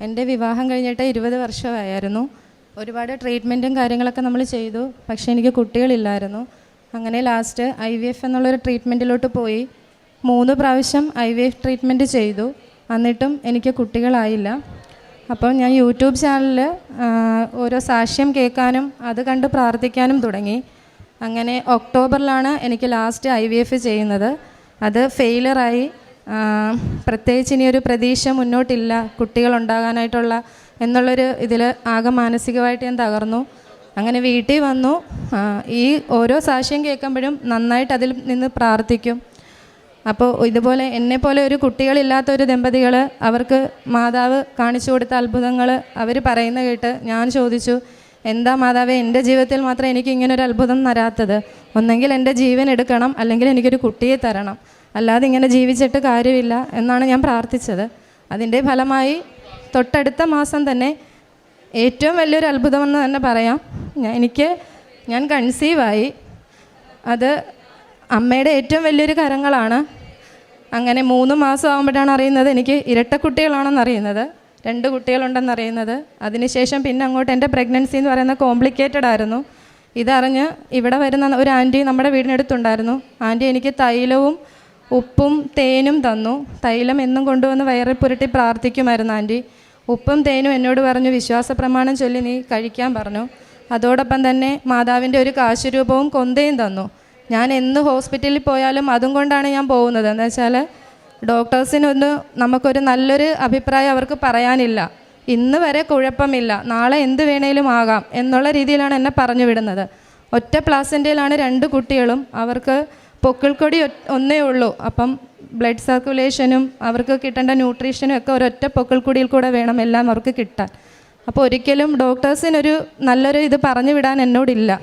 എന്റെ വിവാഹം കഴിഞ്ഞിട്ട് ഇരുപത് വർഷമായിരുന്നു. ഒരുപാട് ട്രീറ്റ്മെന്റും കാര്യങ്ങളൊക്കെ നമ്മൾ ചെയ്തു. പക്ഷേ എനിക്ക് കുട്ടികളില്ലായിരുന്നു. അങ്ങനെ ലാസ്റ്റ് ഐ വി എഫ് എന്നുള്ളൊരു ട്രീറ്റ്മെന്റിലോട്ട് പോയി. മൂന്ന് പ്രാവശ്യം ഐ വി എഫ് ട്രീറ്റ്മെന്റ് ചെയ്തു. എന്നിട്ടും എനിക്ക് കുട്ടികളായില്ല. അപ്പോൾ ഞാൻ യൂട്യൂബ് ചാനലിൽ ഓരോ സാക്ഷ്യം കേൾക്കാനും അത് കണ്ട് പ്രാർത്ഥിക്കാനും തുടങ്ങി. അങ്ങനെ ഒക്ടോബറിലാണ് എനിക്ക് ലാസ്റ്റ് ഐ വി എഫ് ചെയ്യുന്നത്. അത് ഫെയിലറായി. പ്രത്യേകിച്ച് ഇനി ഒരു പ്രതീക്ഷ മുന്നോട്ടില്ല. കുട്ടികളുണ്ടാകാനായിട്ടുള്ള എന്നുള്ളൊരു ഇതിൽ ആകെ മാനസികമായിട്ട് ഞാൻ തകർന്നു. അങ്ങനെ വീട്ടിൽ വന്നു. ഈ ഓരോ സാക്ഷ്യം കേൾക്കുമ്പോഴും നന്നായിട്ട് അതിൽ നിന്ന് പ്രാർത്ഥിക്കും. അപ്പോൾ ഇതുപോലെ എന്നെപ്പോലെ ഒരു കുട്ടികളില്ലാത്ത ഒരു ദമ്പതികൾ അവർക്ക് മാതാവ് കാണിച്ചു കൊടുത്ത അത്ഭുതങ്ങൾ അവർ പറയുന്ന കേട്ട് ഞാൻ ചോദിച്ചു എന്താ മാതാവേ എന്റെ ജീവിതത്തിൽ മാത്രം എനിക്ക് ഇങ്ങനൊരു അത്ഭുതം തരാത്തത് ഒന്നെങ്കിൽ എന്റെ ജീവൻ എടുക്കണം അല്ലെങ്കിൽ എനിക്കൊരു കുട്ടിയെ തരണം. അല്ലാതെ ഇങ്ങനെ ജീവിച്ചിട്ട് കാര്യമില്ല എന്നാണ് ഞാൻ പ്രാർത്ഥിച്ചത്. അതിന്റെ ഫലമായി തൊട്ടടുത്ത മാസം തന്നെ ഏറ്റവും വലിയൊരു അത്ഭുതമെന്ന് തന്നെ പറയാം. ഞാൻ എനിക്ക് ഞാൻ കൺസീവായി അത് അമ്മയുടെ ഏറ്റവും വലിയൊരു കരങ്ങളാണ്. അങ്ങനെ മൂന്ന് മാസം ആകുമ്പോഴാണ് അറിയുന്നത് എനിക്ക് ഇരട്ടക്കുട്ടികളാണെന്ന് അറിയുന്നത്. രണ്ട് കുട്ടികളുണ്ടെന്ന് അറിയുന്നത്. അതിനുശേഷം പിന്നെ അങ്ങോട്ട് എന്റെ പ്രഗ്നൻസി എന്ന് പറയുന്നത് കോംപ്ലിക്കേറ്റഡ് ആയിരുന്നു. ഇതറിഞ്ഞ് ഇവിടെ വരുന്ന ഒരു ആന്റി നമ്മുടെ വീടിനടുത്തുണ്ടായിരുന്നു. ആന്റി എനിക്ക് തൈലവും ഉപ്പും തേനും തന്നു. തൈലം എന്നും കൊണ്ടുവന്ന് വയറിൽ പുരട്ടി പ്രാർത്ഥിക്കുമായിരുന്നു ആന്റി. ഉപ്പും തേനും എന്നോട് പറഞ്ഞു വിശ്വാസ പ്രമാണം ചൊല്ലി നീ കഴിക്കാൻ പറഞ്ഞു. അതോടൊപ്പം തന്നെ മാതാവിന്റെ ഒരു കാശുരൂപവും കൊന്തയും തന്നു. ഞാൻ എന്ന് ഹോസ്പിറ്റലിൽ പോയാലും അതും കൊണ്ടാണ് ഞാൻ പോകുന്നത്. എന്ന് വെച്ചാൽ ഡോക്ടേഴ്സിനൊന്ന് നമുക്കൊരു നല്ലൊരു അഭിപ്രായം അവർക്ക് പറയാനില്ല. ഇന്ന് വരെ കുഴപ്പമില്ല. നാളെ എന്ത് വേണേലും ആകാം എന്നുള്ള രീതിയിലാണ് എന്നെ പറഞ്ഞു വിടുന്നത്. ഒറ്റ പ്ലാസന്റെയിലാണ് രണ്ട് കുട്ടികളും. അവർക്ക് പൊക്കിൾക്കൊടി ഒന്നേ ഉള്ളൂ. അപ്പം ബ്ലഡ് സർക്കുലേഷനും അവർക്ക് കിട്ടേണ്ട ന്യൂട്രീഷനും ഒക്കെ ഒരൊറ്റ പൊക്കിൾക്കൊടിയിൽ കൂടെ വേണം എല്ലാം അവർക്ക് കിട്ടാൻ. അപ്പോൾ ഒരിക്കലും ഡോക്ടേഴ്സിനൊരു നല്ലൊരു ഇത് പറഞ്ഞു വിടാൻ എന്നോടില്ല.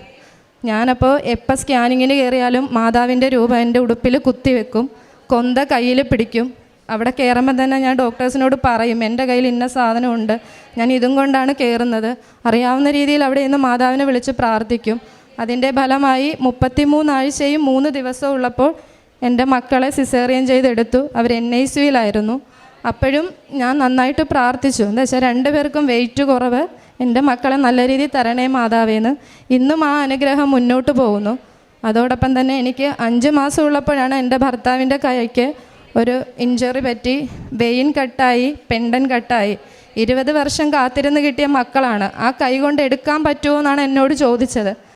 ഞാനപ്പോൾ എപ്പോൾ സ്കാനിങ്ങിന് കയറിയാലും മാതാവിന്റെ രൂപം എന്റെ ഉടുപ്പിൽ കുത്തിവെക്കും കൊന്ത കയ്യിൽ പിടിക്കും. അവിടെ കയറുമ്പോൾ തന്നെ ഞാൻ ഡോക്ടേഴ്സിനോട് പറയും എന്റെ കയ്യിൽ ഇന്ന സാധനമുണ്ട്. ഞാൻ ഇതും കൊണ്ടാണ് കയറുന്നത്. അറിയാവുന്ന രീതിയിൽ അവിടെ ഇന്ന് മാതാവിനെ വിളിച്ച് പ്രാർത്ഥിക്കും. അതിന്റെ ഫലമായി മുപ്പത്തിമൂന്നാഴ്ചയും മൂന്ന് ദിവസവും ഉള്ളപ്പോൾ എന്റെ മക്കളെ സിസേറിയൻ ചെയ്തെടുത്തു. അവർ എൻ ഐ സിയിലായിരുന്നു. അപ്പോഴും ഞാൻ നന്നായിട്ട് പ്രാർത്ഥിച്ചു. എന്താ വെച്ചാൽ രണ്ടുപേർക്കും വെയിറ്റ് കുറവ്. എന്റെ മക്കളെ നല്ല രീതിയിൽ തരണേ മാതാവേന്ന് ഇന്നും ആ അനുഗ്രഹം മുന്നോട്ട് പോകുന്നു. അതോടൊപ്പം തന്നെ എനിക്ക് അഞ്ച് മാസം ഉള്ളപ്പോഴാണ് എന്റെ ഭർത്താവിന്റെ കൈക്ക് ഒരു ഇഞ്ചറി പറ്റി. വെയിൻ കട്ടായി പെണ്ടൻ കട്ടായി. ഇരുപത് വർഷം കാത്തിരുന്ന് കിട്ടിയ മക്കളാണ്. ആ കൈ കൊണ്ട് എടുക്കാൻ പറ്റുമോ എന്നാണ് എന്നോട് ചോദിച്ചത്.